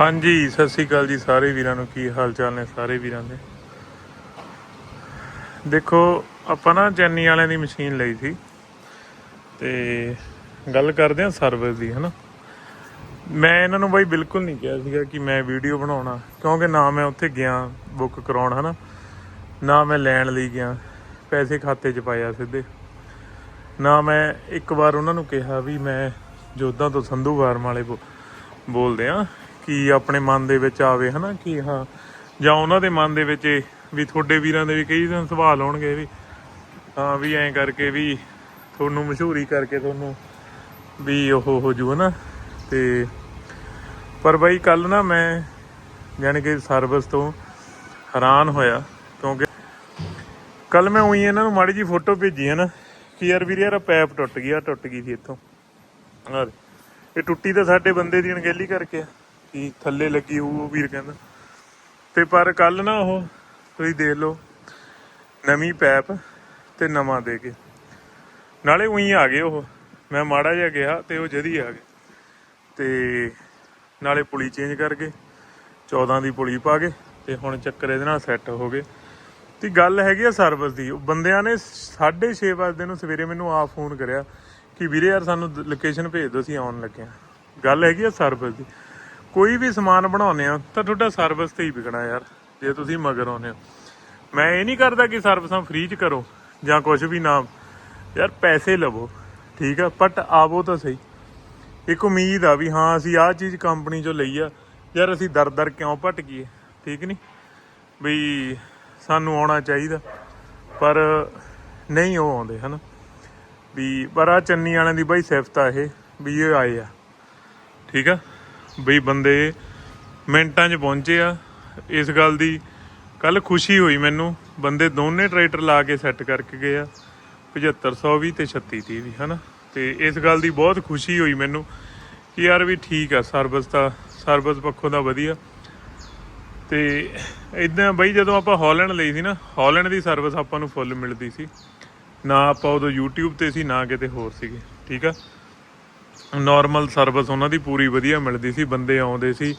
ਹਾਂਜੀ, ਸਤਿ ਸ੍ਰੀ ਅਕਾਲ ਜੀ ਸਾਰੇ ਵੀਰਾਂ ਨੂੰ। ਕੀ ਹਾਲ ਚਾਲ ਨੇ ਸਾਰੇ ਵੀਰਾਂ ਦੇ? ਦੇਖੋ, ਆਪਾਂ ਨਾ ਚੈਨੀ ਵਾਲਿਆਂ ਦੀ ਮਸ਼ੀਨ ਲਈ ਸੀ ਤੇ ਗੱਲ ਕਰਦੇ ਆ ਸਰਵਿਸ ਦੀ, ਹਨਾ? ਮੈਂ ਇਹਨਾਂ ਨੂੰ ਬਾਈ ਬਿਲਕੁਲ ਨਹੀਂ ਕਿਹਾ ਸੀਗਾ ਕਿ ਮੈਂ ਵੀਡੀਓ ਬਣਾਉਣਾ, ਕਿਉਂਕਿ ਨਾ ਮੈਂ ਉੱਥੇ ਗਿਆ ਬੁੱਕ ਕਰਾਉਣ, ਹਨਾ? ਨਾ ਮੈਂ ਲੈਣ ਲਈ ਗਿਆ, ਪੈਸੇ ਖਾਤੇ 'ਚ ਪਾਇਆ ਸਿੱਧੇ। ਨਾ ਮੈਂ ਇੱਕ ਵਾਰ ਉਹਨਾਂ ਨੂੰ ਕਿਹਾ ਵੀ ਮੈਂ ਜੋਧਾਂ ਤੋਂ ਸੰਧੂ ਵਾਰਮ ਵਾਲੇ ਬੋ- ਬੋਲਦੇ ਆ ਕੀ ਆਪਣੇ ਮਨ ਦੇ ਵਿੱਚ ਆਵੇ, ਹਨਾ? ਕਿ ਹਾਂ? ਜਾਂ ਉਹਨਾਂ ਦੇ ਮਨ ਦੇ ਵਿੱਚ ਵੀ ਤੁਹਾਡੇ ਵੀਰਾਂ ਦੇ ਵੀ ਕਈ ਦਿਨ ਸਵਾਲ ਆਉਣਗੇ ਵੀ, ਹਾਂ ਵੀ ਐਂ ਕਰਕੇ ਵੀ ਤੁਹਾਨੂੰ ਮਸ਼ਹੂਰੀ ਕਰਕੇ ਤੁਹਾਨੂੰ ਵੀ ਉਹ ਹੋ ਜੂ, ਹਨਾ? ਤੇ ਪਰ ਬਈ ਕੱਲ ਨਾ ਮੈਂ ਯਾਨੀ ਕਿ ਸਰਵਿਸ ਤੋਂ ਹੈਰਾਨ ਹੋਇਆ, ਕਿਉਂਕਿ ਕੱਲ ਮੈਂ ਉਹੀ ਇਹਨਾਂ ਨੂੰ ਮਾੜੀ ਜੀ ਫੋਟੋ ਭੇਜੀ ਹੈ ਨਾ ਕਿ ਯਾਰ ਵੀਰ, ਯਾਰ ਪੈਪ ਟੁੱਟ ਗਈ ਆ ਟੁੱਟ ਗਈ ਸੀ ਇੱਥੋਂ। ਇਹ ਟੁੱਟੀ ਤਾਂ ਸਾਡੇ ਬੰਦੇ ਦੀ ਅਣਗਹਿਲੀ ਕਰਕੇ ਆ। ਕਿ ਥੱਲੇ ਲੱਗੀ ਹੋਊ, ਉਹ ਵੀਰ ਕਹਿੰਦਾ। ਤੇ ਪਰ ਕੱਲ ਨਾ ਉਹ, ਤੁਸੀਂ ਦੇਖ ਲਓ, ਨਵੀਂ ਪੈਪ ਤੇ ਨਵਾਂ ਦੇ ਕੇ। ਨਾਲੇ ਉਹੀ ਆ ਗਏ ਉਹ। ਮੈਂ ਮਾੜਾ ਜਿਹਾ ਗਿਆ ਤੇ ਉਹ ਜਦੀ ਆ ਗਏ। ਤੇ ਨਾਲੇ ਪੁਲੀ ਚੇਂਜ ਕਰ ਗਏ 14 ਦੀ ਪੁਲੀ ਪਾ ਗਏ ਤੇ ਹੁਣ ਚੱਕਰ ਇਹਦੇ ਨਾਲ ਸੈੱਟ ਹੋ ਗਏ। ਤੇ ਗੱਲ ਹੈਗੀ ਆ ਸਰਵਿਸ ਦੀ। ਉਹ ਬੰਦਿਆਂ ਨੇ 6:30 ਵਜੇ ਨੂੰ ਸਵੇਰੇ ਮੈਨੂੰ ਆ ਫੋਨ ਕਰਿਆ ਕਿ ਵੀਰੇ ਯਾਰ ਸਾਨੂੰ ਲੋਕੇਸ਼ਨ ਭੇਜ ਦਿਓ, ਅਸੀਂ ਆਉਣ ਲੱਗੇ ਆ ਗੱਲ ਹੈਗੀ ਆ ਸਰਵਿਸ ਦੀ। ਕੋਈ ਵੀ ਸਮਾਨ ਬਣਾਉਨੇ ਆ ਤਾਂ ਤੁਹਾਡਾ ਸਰਵਿਸ ਤੇ ਹੀ ਵਿਕਣਾ ਯਾਰ, ਜੇ ਤੁਸੀਂ ਮਗਰ ਆਉਨੇ ਹੋ। ਮੈਂ ਇਹ ਨਹੀਂ ਕਰਦਾ ਕਿ ਸਰਵਿਸਾਂ ਫ੍ਰੀ ਚ ਕਰੋ, ਜਾਂ ਕੁਝ ਵੀ ਨਾ। ਯਾਰ ਪੈਸੇ ਲਵੋ, ਠੀਕ ਆ ਬਟ ਆਵੋ ਤਾਂ ਸਹੀ। ਇੱਕ ਉਮੀਦ ਆ ਵੀ ਹਾਂ, ਅਸੀਂ ਆਹ ਚੀਜ਼ ਕੰਪਨੀ ਚੋਂ ਲਈ ਆ। ਯਾਰ ਅਸੀਂ ਦਰ ਦਰ ਕਿਉਂ ਭਟਕੀਏ ਠੀਕ ਨਹੀਂ ਵੀ ਸਾਨੂੰ ਆਉਣਾ ਚਾਹੀਦਾ, ਪਰ ਨਹੀਂ ਉਹ ਆਉਂਦੇ, ਹਨ? ਵੀ ਪਰ ਆ ਚੰਨੀ ਵਾਲਿਆਂ ਦੀ ਬਾਈ ਸਿਫਤ ਆ ਇਹ, ਵੀ ਇਹ ਆਏ ਆ, ਠੀਕ ਆ? ਬਈ ਬੰਦੇ ਮਿੰਟਾਂ 'ਚ ਪਹੁੰਚੇ ਆ। ਇਸ ਗੱਲ ਦੀ ਕੱਲ ਖੁਸ਼ੀ ਹੋਈ ਮੈਨੂੰ। ਬੰਦੇ ਦੋਨੇ ਟਰੈਕਟਰ ਲਾ ਕੇ ਸੈੱਟ ਕਰਕੇ ਗਏ ਆ। 7520 ਤੇ 3630 ਵੀ ਹਨਾ? ਤੇ ਇਸ ਗੱਲ ਦੀ ਬਹੁਤ ਖੁਸ਼ੀ ਹੋਈ ਮੈਨੂੰ ਕਿ ਯਾਰ ਵੀ ਠੀਕ ਆ, ਸਰਵਿਸ ਤਾਂ, ਸਰਵਿਸ ਪੱਖੋਂ ਦਾ ਵਧੀਆ। ਤੇ ਇਦਾਂ ਬਈ ਜਦੋਂ ਆਪਾਂ ਹਾਲੈਂਡ ਲਈ ਸੀ ਨਾ ਹਾਲੈਂਡ ਦੀ ਸਰਵਿਸ ਆਪਾਂ ਨੂੰ ਫੁੱਲ ਮਿਲਦੀ ਸੀ। ਨਾ ਆਪਾਂ ਉਦੋਂ YouTube ਤੇ ਸੀ, ਨਾ ਕਿਤੇ ਹੋਰ ਸੀਗੇ, ਠੀਕ ਆ? ਨਾਰਮਲ ਸਰਵਿਸ ਉਹਨਾਂ ਦੀ ਪੂਰੀ ਵਧੀਆ ਮਿਲਦੀ ਸੀ, ਬੰਦੇ ਆਉਂਦੇ ਸੀ।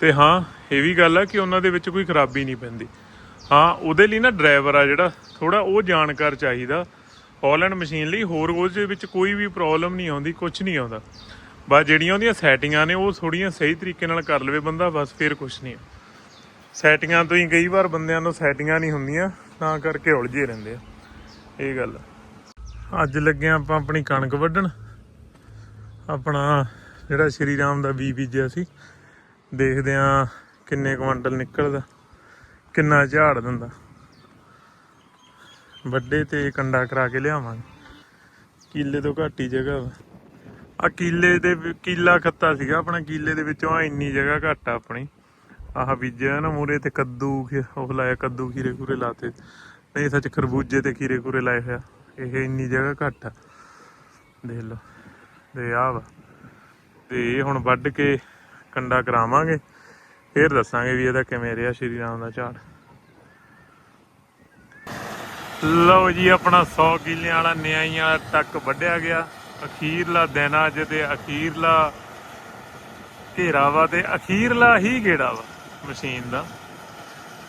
ਤੇ ਹਾਂ, ਇਹ ਵੀ ਗੱਲ ਆ ਕਿ ਉਹਨਾਂ ਦੇ ਵਿੱਚ ਕੋਈ ਖਰਾਬੀ ਨਹੀਂ ਪੈਂਦੀ। ਹਾਂ, ਉਹਦੇ ਲਈ ਨਾ ਡਰਾਈਵਰ ਆ ਜਿਹੜਾ ਥੋੜਾ ਉਹ ਜਾਣਕਾਰ ਚਾਹੀਦਾ। ਹਾਲੈਂਡ ਮਸ਼ੀਨ ਲਈ ਹੋਰ ਉਹਦੇ ਵਿੱਚ ਕੋਈ ਵੀ ਪ੍ਰੋਬਲਮ ਨਹੀਂ ਆਉਂਦੀ ਕੁਝ ਨਹੀਂ ਆਉਂਦਾ। ਬਸ ਜਿਹੜੀਆਂ ਉਹਦੀਆਂ ਸੈਟਿੰਗਾਂ ਨੇ, ਉਹ ਥੋੜੀਆਂ ਸਹੀ ਤਰੀਕੇ ਨਾਲ ਕਰ ਲਵੇ ਬੰਦਾ, ਬਸ ਫਿਰ ਕੁਝ ਨਹੀਂ। ਸੈਟਿੰਗਾਂ ਤੋਂ ਹੀ ਕਈ ਵਾਰ ਬੰਦਿਆਂ ਨੂੰ ਸੈਟਿੰਗਾਂ ਨਹੀਂ ਹੁੰਦੀਆਂ, ਤਾਂ ਕਰਕੇ ਉਲਝੇ ਰਹਿੰਦੇ ਆ। ਇਹ ਗੱਲ ਅੱਜ ਲੱਗੇ ਆਪਾਂ ਆਪਣੀ ਕਣਕ ਵੱਢਣ। ਆਪਣਾ ਜਿਹੜਾ ਸ਼੍ਰੀ ਰਾਮ ਦਾ ਬੀ ਬੀਜਿਆ ਸੀ, ਦੇਖਦੇ ਆ ਕਿੰਨੇ ਕੁਇੰਟਲ ਨਿਕਲਦਾ, ਕਿੰਨਾ ਝਾੜ ਦਿੰਦਾ। ਵੱਡੇ ਤੇ ਕੰਡਾ ਕਰਾ ਕੇ ਲਿਆਵਾਂਗੇ। ਕੀਲੇ ਤੋਂ ਘੱਟ ਹੀ ਜਗ੍ਹਾ ਵਾ। ਆ ਕੀਲੇ ਦੇ ਵਿ- ਕੀਲਾ ਖੱਤਾ ਸੀਗਾ ਆਪਣਾ, ਕੀਲੇ ਦੇ ਵਿੱਚੋਂ ਆ ਇੰਨੀ ਜਗ੍ਹਾ ਘੱਟ ਆ ਆਪਣੀ। ਆਹ ਬੀਜਿਆ ਨਾ ਮੂਰੇ ਤੇ ਕੱਦੂ ਉਹ ਲਾਇਆ ਕੱਦੂ ਖੀਰੇ ਖੂਰੇ ਲਾਤੇ। ਨਹੀਂ, ਸੱਚ ਖਰਬੂਜੇ ਤੇ ਖੀਰੇ ਖੂਰੇ ਲਾਏ ਹੋਇਆ। ਇਹ ਇੰਨੀ ਜਗ੍ਹਾ ਘੱਟ ਆ। ਦੇਖ ਲਓ। ਤੇ ਆਹ ਵਾ। ਤੇ ਇਹ ਹੁਣ ਵੱਢ ਕੇ ਕੰਡਾ ਕਰਾਵਾਂਗੇ। ਫਿਰ ਦੱਸਾਂਗੇ ਵੀ ਇਹਦਾ ਕਿਵੇਂ ਰਿਹਾ ਸ਼੍ਰੀ ਰਾਮ ਦਾ ਝਾੜ। ਲਓ ਜੀ, ਆਪਣਾ 100 ਕਿੱਲਿਆਂ ਵਾਲਾ ਨਿਆਈਆਂ ਤੱਕ ਵੱਢਿਆ ਗਿਆ। ਅਖੀਰਲਾ ਦਿਨ ਆ ਅੱਜ ਤੇ ਅਖੀਰਲਾ ਘੇਰਾ ਵਾ ਤੇ ਅਖੀਰਲਾ ਹੀ ਗੇੜਾ ਵਾ ਮਸ਼ੀਨ ਦਾ,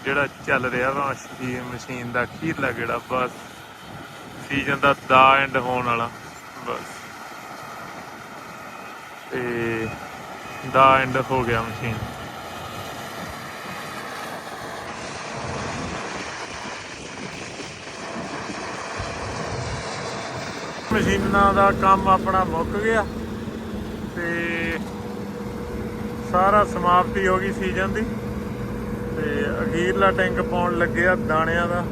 ਜਿਹੜਾ ਚੱਲ ਰਿਹਾ ਵਾ ਮਸ਼ੀਨ ਮਸ਼ੀਨ ਦਾ ਅਖੀਰਲਾ ਗੇੜਾ, ਬਸ। ਸੀਜ਼ਨ ਦਾ ਦਾ ਐਂਡ ਹੋਣ ਵਾਲਾ, ਬਸ। ਤੇ ਦਾ ਐਂਡ ਹੋ ਗਿਆ ਮਸ਼ੀਨ ਮਸ਼ੀਨਾਂ ਦਾ ਕੰਮ ਆਪਣਾ ਮੁੱਕ ਗਿਆ ਤੇ ਸਾਰਾ ਸਮਾਪਤੀ ਹੋ ਗਈ ਸੀਜ਼ਨ ਦੀ। ਤੇ ਅਖੀਰਲਾ ਟੈਂਕ ਪਾਉਣ ਲੱਗਿਆ ਦਾਣਿਆਂ ਦਾ।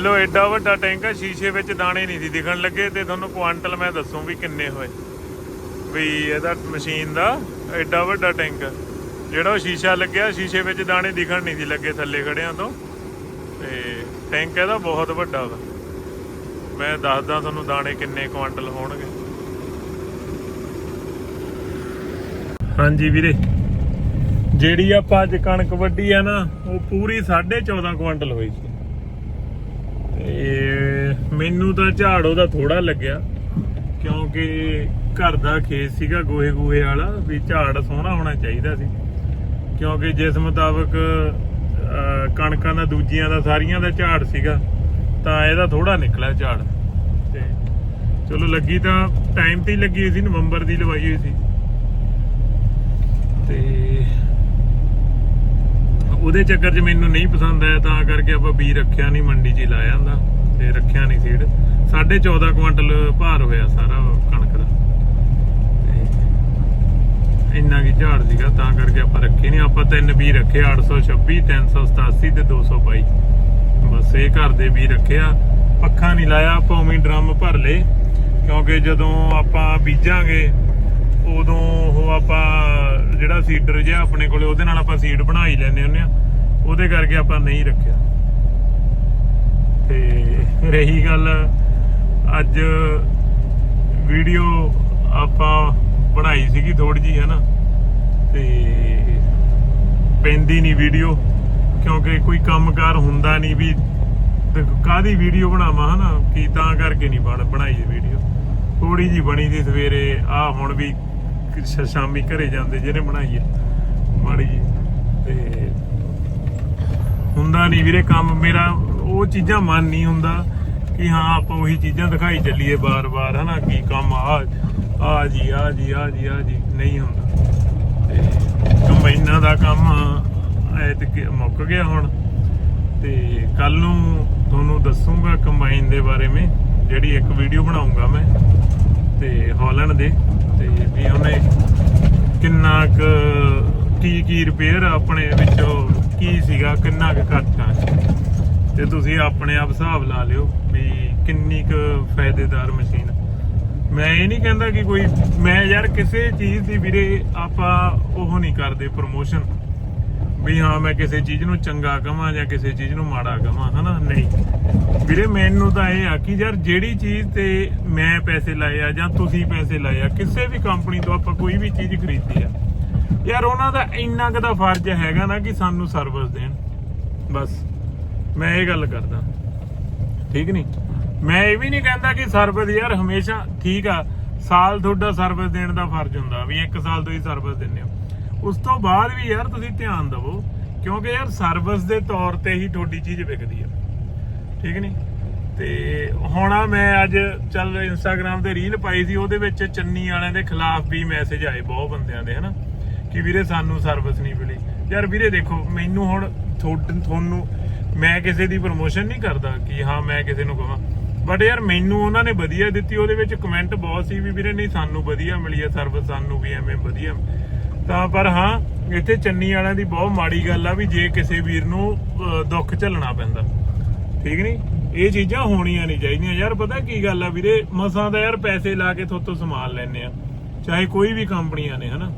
ਦੇਖ ਲਓ ਐਡਾ ਵੱਡਾ ਟੈਂਕ ਆ, ਸ਼ੀਸ਼ੇ ਵਿੱਚ ਦਾਣੇ ਨਹੀਂ ਸੀ ਦਿਖਣ ਲੱਗੇ ਤੇ ਤੁਹਾਨੂੰ ਕੁਆਂਟਲ ਮੈਂ ਦੱਸੂ ਵੀ ਕਿੰਨੇ ਹੋਏ। ਵੀ ਇਹਦਾ ਮਸ਼ੀਨ ਦਾ ਐਡਾ ਵੱਡਾ ਟੈਂਕ ਜਿਹੜਾ ਉਹ ਸ਼ੀਸ਼ਾ ਲੱਗਿਆ, ਸ਼ੀਸ਼ੇ ਵਿੱਚ ਦਾਣੇ ਦਿਖਣ ਨਹੀਂ ਸੀ ਲੱਗੇ ਥੱਲੇ ਖੜਿਆਂ ਤੋਂ। ਤੇ ਟੈਂਕ ਇਹਦਾ ਬਹੁਤ ਵੱਡਾ ਵਾ। ਮੈਂ ਦੱਸਦਾ ਤੁਹਾਨੂੰ ਦਾਣੇ ਕਿੰਨੇ ਕੁਆਂਟਲ ਹੋਣਗੇ। ਹਾਂਜੀ ਵੀਰੇ, ਜਿਹੜੀ ਆਪਾਂ ਅੱਜ ਕਣਕ ਵੱਢੀ ਆ ਨਾ, ਉਹ ਪੂਰੀ 14.5 ਕੁਆਂਟਲ ਹੋਈ ਸੀ। ਤੇ ਮੈਨੂੰ ਤਾਂ ਝਾੜ ਉਹਦਾ ਥੋੜਾ ਲੱਗਿਆ, ਕਿਉਂਕਿ ਘਰ ਦਾ ਖੇਤ ਸੀਗਾ ਗੋਹੇ ਗੋਹੇ ਵਾਲਾ, ਵੀ ਝਾੜ ਸੋਹਣਾ ਹੋਣਾ ਚਾਹੀਦਾ ਸੀ। ਕਿਉਂਕਿ ਜਿਸ ਮੁਤਾਬਕ ਕਣਕਾਂ ਦਾ, ਦੂਜੀਆਂ ਦਾ, ਸਾਰੀਆਂ ਦਾ ਝਾੜ ਸੀਗਾ, ਤਾਂ ਇਹਦਾ ਥੋੜਾ ਨਿਕਲਿਆ ਝਾੜ। ਤੇ ਚਲੋ ਲੱਗੀ ਤਾਂ ਟਾਈਮ ਤੇ ਹੀ ਲੱਗੀ ਹੋਈ ਸੀ, ਨਵੰਬਰ ਦੀ ਲਵਾਈ ਹੋਈ ਸੀ। ਤੇ ਉਹਦੇ ਚੱਕਰ 'ਚ ਮੈਨੂੰ ਨਹੀਂ ਪਸੰਦ ਆਇਆ, ਤਾਂ ਕਰਕੇ ਆਪਾਂ ਬੀ ਰੱਖਿਆ ਨਹੀਂ, ਮੰਡੀ 'ਚ ਹੀ ਲਾਇਆ ਹੁੰਦਾ ਤੇ ਰੱਖਿਆ ਨਹੀਂ ਸੀਡ 14.5 ਕੁਇੰਟਲ ਭਾਰ ਹੋਇਆ ਸਾਰਾ ਕਣਕ ਦਾ। ਇੰਨਾ ਕੀ ਝਾੜ ਸੀਗਾ, ਤਾਂ ਕਰਕੇ ਆਪਾਂ ਰੱਖੇ ਨਹੀਂ। ਆਪਾਂ ਤਿੰਨ ਬੀ ਰੱਖੇ 826 387 ਤੇ 222 ਬਸ ਇਹ ਘਰ ਦੇ ਬੀ ਰੱਖਿਆ। ਪੱਖਾ ਨਹੀਂ ਲਾਇਆ, ਆਪਾਂ ਉਵੇਂ ਡਰਮ ਭਰ ਲਏ। ਕਿਉਂਕਿ ਜਦੋਂ ਆਪਾਂ ਬੀਜਾਂਗੇ ਉਦੋਂ ਉਹ ਆਪਾਂ ਜਿਹੜਾ ਸੀਡਰ ਜਿਹਾ ਆਪਣੇ ਕੋਲੇ, ਉਹਦੇ ਨਾਲ ਆਪਾਂ ਸੀਡ ਬਣਾ ਹੀ ਲੈਨੇ ਹੁੰਨੇ ਆ। ਉਹਦੇ ਕਰਕੇ ਆਪਾਂ ਨਹੀਂ ਰੱਖਿਆ। ਤੇ ਰਹੀ ਗੱਲ, ਅੱਜ ਵੀਡੀਓ ਆਪਾਂ ਬਣਾਈ ਸੀਗੀ ਥੋੜੀ ਜੀ ਹਨਾ? ਤੇ ਪੈਂਦੀ ਨਹੀਂ ਵੀਡੀਓ, ਕਿਉਂਕਿ ਕੋਈ ਕੰਮਕਾਰ ਹੁੰਦਾ ਨਹੀਂ ਵੀ ਤੇ ਕਾਦੀ ਵੀਡੀਓ ਬਣਾਵਾਂ, ਹਨਾ? ਕੀ ਤਾਂ ਕਰਕੇ ਨਹੀਂ ਬਣ, ਬਣਾਈ ਵੀਡੀਓ। ਥੋੜੀ ਜੀ ਬਣੀ ਸੀ ਸਵੇਰੇ ਆ ਹੁਣ ਵੀ ਸ਼- ਸ਼ਾਮੀ ਘਰੇ ਜਾਂਦੇ ਜਿਹਨੇ ਬਣਾਈ ਹੈ ਮਾੜੀ ਜੀ ਤੇ ਹੁੰਦਾ ਨਹੀਂ ਵੀਰੇ ਕੰਮ, ਮੇਰਾ ਉਹ ਚੀਜ਼ਾਂ ਮਨ ਨਹੀਂ ਹੁੰਦਾ ਕਿ ਹਾਂ, ਆਪਾਂ ਉਹੀ ਚੀਜ਼ਾਂ ਦਿਖਾਈ ਚੱਲੀਏ ਬਾਰ-ਬਾਰ, ਹਨਾ, ਕੀ ਕੰਮ ਆ ਆ ਜੀ ਆ ਜੀ ਆ ਜੀ ਆ ਜੀ, ਨਹੀਂ ਹੁੰਦਾ। ਤੇ ਕੰਬਾਈਨਾਂ ਦਾ ਕੰਮ ਐਤ ਮੁੱਕ ਗਿਆ ਹੁਣ। ਤੇ ਕੱਲ ਨੂੰ ਤੁਹਾਨੂੰ ਦੱਸੂਗਾ ਕੰਬਾਈਨ ਦੇ ਬਾਰੇ ਵਿੱਚ ਜਿਹੜੀ ਇੱਕ ਵੀਡੀਓ ਬਣਾਉਂਗਾ ਮੈਂ, ਤੇ ਹਾਲੈਂਡ ਦੇ। ਤੇ ਵੀ ਉਹਨੇ ਕਿੰਨਾ ਕੁ, ਕੀ ਕੀ ਰਿਪੇਅਰ ਆਪਣੇ ਵਿੱਚੋਂ, ਕੀ ਸੀਗਾ, ਕਿੰਨਾ ਕੁ ਖਰਚਾ? ਤੇ ਤੁਸੀਂ ਆਪਣੇ ਆਪ ਹਿਸਾਬ ਲਾ ਲਿਓ ਵੀ ਕਿੰਨੀ ਕੁ ਫਾਇਦੇਦਾਰ ਮਸ਼ੀਨ ਮੈਂ ਇਹ ਨਹੀਂ ਕਹਿੰਦਾ ਕਿ ਕੋਈ, ਮੈਂ ਯਾਰ ਕਿਸੇ ਚੀਜ਼ ਦੀ ਵੀਰੇ ਆਪਾਂ ਉਹ ਨਹੀਂ ਕਰਦੇ ਪ੍ਰੋਮੋਸ਼ਨ ਵੀ ਹਾਂ, ਮੈਂ ਕਿਸੇ ਚੀਜ਼ ਨੂੰ ਚੰਗਾ ਕਹਾਂ ਜਾਂ ਕਿਸੇ ਚੀਜ਼ ਨੂੰ ਮਾੜਾ ਕਹਾਂ ਹਨਾ? ਨਹੀਂ। ਵੀਰੇ, ਮੈਨੂੰ ਤਾਂ ਇਹ ਆ ਕਿ ਯਾਰ, ਜਿਹੜੀ ਚੀਜ਼ ਤੇ ਮੈਂ ਪੈਸੇ ਲਾਏ ਆ ਜਾਂ ਤੁਸੀਂ ਪੈਸੇ ਲਾਏ ਆ, ਕਿਸੇ ਵੀ ਕੰਪਨੀ ਤੋਂ ਆਪਾਂ ਕੋਈ ਵੀ ਚੀਜ਼ ਖਰੀਦੀ ਆ, ਯਾਰ ਉਹਨਾਂ ਦਾ ਇੰਨਾ ਕੁ ਫਰਜ਼ ਹੈਗਾ ਨਾ ਕਿ ਸਾਨੂੰ ਸਰਵਿਸ ਦੇਣ। ਬਸ, ਮੈਂ ਇਹ ਗੱਲ ਕਰਦਾ। ਠੀਕ ਨਹੀਂ? ਮੈਂ ਇਹ ਵੀ ਨਹੀਂ ਕਹਿੰਦਾ ਕਿ ਸਰਵਿਸ ਯਾਰ ਹਮੇਸ਼ਾ ਠੀਕ ਆ। ਸਾਲ ਤੁਹਾਡਾ ਸਰਵਿਸ ਦੇਣ ਦਾ ਫਰਜ਼ ਹੁੰਦਾ, ਵੀ ਇੱਕ ਸਾਲ ਤੁਸੀਂ ਸਰਵਿਸ ਦਿੰਦੇ ਹੋ। ਉਸ ਤੋਂ ਬਾਅਦ ਵੀ ਯਾਰ ਤੁਸੀਂ ਧਿਆਨ ਦਿਵੋ, ਕਿਉਂਕਿ ਯਾਰ ਸਰਵਿਸ ਦੇ ਤੌਰ ਤੇ ਹੀ ਤੁਹਾਡੀ ਚੀਜ਼ ਵਿਕਦੀ ਆ। ਠੀਕ ਨਹੀਂ ਤੇ ਹੁਣ ਆ ਮੈਂ ਅੱਜ ਚੱਲ ਇੰਸਟਾਗ੍ਰam ਤੇ ਰੀਲ ਪਾਈ ਸੀ, ਉਹਦੇ ਵਿੱਚ ਚੰਨੀ ਵਾਲਿਆਂ ਦੇ ਖਿਲਾਫ ਵੀ ਮੈਸੇਜ ਆਏ ਬਹੁਤ ਬੰਦਿਆਂ ਦੇ, ਹਨਾ? ਕਿ ਵੀਰੇ ਸਾਨੂੰ ਸਰਵਿਸ ਨਹੀਂ ਮਿਲੀ। ਯਾਰ ਵੀਰੇ ਦੇਖੋ, ਮੈਨੂੰ ਹੁਣ ਤੁਹਾਨੂੰ ਮੈਂ ਕਿਸੇ ਦੀ ਪ੍ਰਮੋਸ਼ਨ ਨਹੀਂ ਕਰਦਾ ਕਿ ਹਾਂ ਮੈਂ ਕਿਸੇ ਨੂੰ ਕਹਾਂ। ਬਟ ਯਾਰ ਮੈਨੂੰ ਉਹਨਾਂ ਨੇ ਵਧੀਆ ਦਿੱਤੀ, ਉਹਦੇ ਵਿੱਚ ਕਮੈਂਟ ਬਹੁਤ ਸੀ ਵੀ ਵੀਰੇ ਨਹੀਂ, ਸਾਨੂੰ ਵਧੀਆ ਮਿਲੀ ਆ ਸਰਵਿਸ ਸਾਨੂੰ ਵੀ ਐਵੇਂ ਵਧੀਆ ਤਾਂ ਪਰ ਹਾਂ, ਇੱਥੇ ਚੰਨੀ ਵਾਲਿਆਂ ਦੀ ਬਹੁਤ ਮਾੜੀ ਗੱਲ ਆ ਵੀ ਜੇ ਕਿਸੇ ਵੀਰ ਨੂੰ ਦੁੱਖ ਝੱਲਣਾ ਪੈਂਦਾ। ਠੀਕ ਨਹੀਂ ਇਹ ਚੀਜ਼ਾਂ ਹੋਣੀਆਂ ਨਹੀਂ ਚਾਹੀਦੀਆਂ। ਯਾਰ ਪਤਾ ਕੀ ਗੱਲ ਆ ਵੀਰੇ? ਮਸਾਂ ਦਾ ਯਾਰ ਪੈਸੇ ਲਾ ਕੇ ਥੋਤੋਂ ਸਮਾਨ ਲੈਣੇ ਆ। ਚਾਹੇ ਕੋਈ ਵੀ ਕੰਪਨੀਆਂ ਨੇ, ਹਨਾ?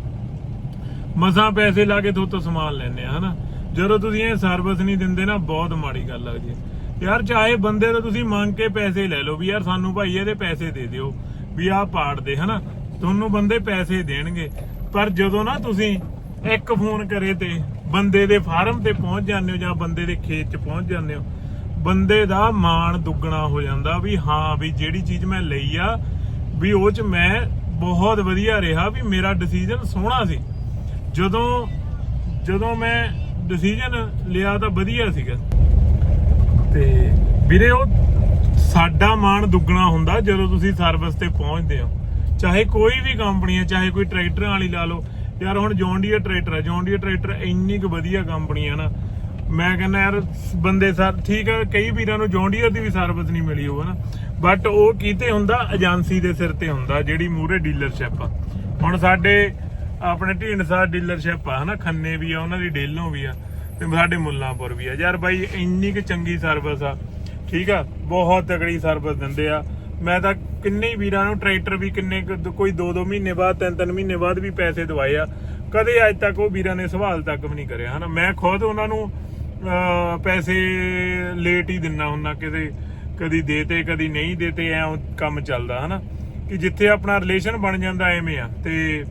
ਮਸਾਂ ਪੈਸੇ ਲਾ ਕੇ ਥੋਤੋਂ ਸਮਾਨ ਲੈਣੇ ਆ, ਹਨਾ? ਜਦੋਂ ਤੁਸੀਂ ਇਹ ਸਰਵਿਸ ਨਹੀਂ ਦਿੰਦੇ ਨਾ, ਬਹੁਤ ਮਾੜੀ ਗੱਲ ਲੱਗਦੀ ਹੈ ਯਾਰ ਚਾਹੇ ਬੰਦੇ ਤੋਂ ਤੁਸੀਂ ਮੰਗ ਕੇ ਪੈਸੇ ਲੈ ਲਓ ਵੀ, ਯਾਰ ਸਾਨੂੰ ਭਾਈ ਇਹਦੇ ਪੈਸੇ ਦੇ ਦਿਓ, ਵੀ ਆਹ ਪਾੜ ਦੇ, ਹਨਾ? ਤੁਹਾਨੂੰ ਬੰਦੇ ਪੈਸੇ ਦੇਣਗੇ। ਪਰ ਜਦੋਂ ਨਾ ਤੁਸੀਂ ਇੱਕ ਫੋਨ ਕਰੇ ਤੇ ਬੰਦੇ ਦੇ ਫਾਰਮ ਤੇ ਪਹੁੰਚ ਜਾਂਦੇ ਹੋ ਜਾਂ ਬੰਦੇ ਦੇ ਖੇਤ 'ਚ ਪਹੁੰਚ ਜਾਂਦੇ ਹੋ, ਬੰਦੇ ਦਾ ਮਾਣ ਦੁੱਗਣਾ ਹੋ ਜਾਂਦਾ ਵੀ ਹਾਂ ਵੀ ਜਿਹੜੀ ਚੀਜ਼ ਮੈਂ ਲਈ ਆ, ਵੀ ਉਹ 'ਚ ਮੈਂ ਬਹੁਤ ਵਧੀਆ ਰਿਹਾ, ਵੀ ਮੇਰਾ ਡਿਸੀਜਨ ਸੋਹਣਾ ਸੀ। ਜਦੋਂ ਜਦੋਂ ਮੈਂ ਡਿਸੀਜਨ ਲਿਆ ਤਾਂ ਵਧੀਆ ਸੀਗਾ। ਤੇ ਵੀਰੇ ਉਹ ਸਾਡਾ ਮਾਣ ਦੁੱਗਣਾ ਹੁੰਦਾ ਜਦੋਂ ਤੁਸੀਂ ਸਰਵਿਸ ਤੇ ਪਹੁੰਚਦੇ ਹੋ। ਚਾਹੇ ਕੋਈ ਵੀ ਕੰਪਨੀ ਹੈ, ਚਾਹੇ ਕੋਈ ਟਰੈਕਟਰਾਂ ਵਾਲੀ ਲਾ ਲਓ। ਯਾਰ ਹੁਣ ਜੌਨ ਡੀਅਰ ਟਰੈਕਟਰ ਹੈ। ਜੌਨ ਡੀਅਰ ਟਰੈਕਟਰ ਇੰਨੀ ਕੁ ਵਧੀਆ ਕੰਪਨੀ ਹੈ ਨਾ। ਮੈਂ ਕਹਿੰਦਾ ਯਾਰ ਬੰਦੇ ਸਰ ਠੀਕ ਹੈ, ਕਈ ਵੀਰਾਂ ਨੂੰ ਜੌਨ ਡੀਅਰ ਦੀ ਵੀ ਸਰਵਿਸ ਨਹੀਂ ਮਿਲੀ ਹੋਊ ਨਾ। ਬਟ ਉਹ ਕੀਤੇ ਹੁੰਦਾ ਏਜੰਸੀ ਦੇ ਸਿਰ ਤੇ ਹੁੰਦਾ, ਜਿਹੜੀ ਮੂਰੇ ਡੀਲਰਸ਼ਿਪ ਆ। ਹੁਣ ਸਾਡੇ, ਆਪਣੇ ਢੀਂਡਸਾ ਡੀਲਰਸ਼ਿਪ ਆ, ਹਨਾ। ਖੰਨੇ ਵੀ ਆ, ਉਹਨਾਂ ਦੀ ਡੇਲੋਂ ਵੀ ਆ, ਤੇ ਸਾਡੇ ਮੁੱਲਾਂਪੁਰ ਵੀ ਆ। ਯਾਰ ਬਾਈ, ਇੰਨੀ ਕੁ ਚੰਗੀ ਸਰਵਿਸ ਆ। ਠੀਕ ਆ, ਬਹੁਤ ਤਕੜੀ ਸਰਵਿਸ ਦਿੰਦੇ ਆ। ਮੈਂ ਤਾਂ ਕਿੰਨੇ ਹੀ ਵੀਰਾਂ ਨੂੰ ਟਰੈਕਟਰ ਵੀ ਕਿੰਨੇ ਕੋਈ 2-2 ਮਹੀਨੇ ਬਾਅਦ 3-3 ਮਹੀਨੇ ਬਾਅਦ ਵੀ ਪੈਸੇ ਦਵਾਏ ਆ। ਕਦੇ ਅੱਜ ਤੱਕ ਉਹ ਵੀਰਾਂ ਨੇ ਸਵਾਲ ਤੱਕ ਵੀ ਨਹੀਂ ਕਰਿਆ, ਹਨਾ? ਮੈਂ ਖੁਦ ਉਹਨਾਂ ਨੂੰ ਪੈਸੇ ਲੇਟ ਹੀ ਦਿੰਨਾ ਹੁੰਨਾ ਕਿਤੇ, ਕਦੀ ਦੇਤੇ, ਕਦੀ ਨਹੀਂ ਦੇਤੇ, ਐ ਕੰਮ ਚੱਲਦਾ, ਹਨਾ? ਕਿ ਜਿੱਥੇ ਆਪਣਾ ਰਿਲੇਸ਼ਨ ਬਣ ਜਾਂਦਾ ਐਵੇਂ ਆ, ਤੇ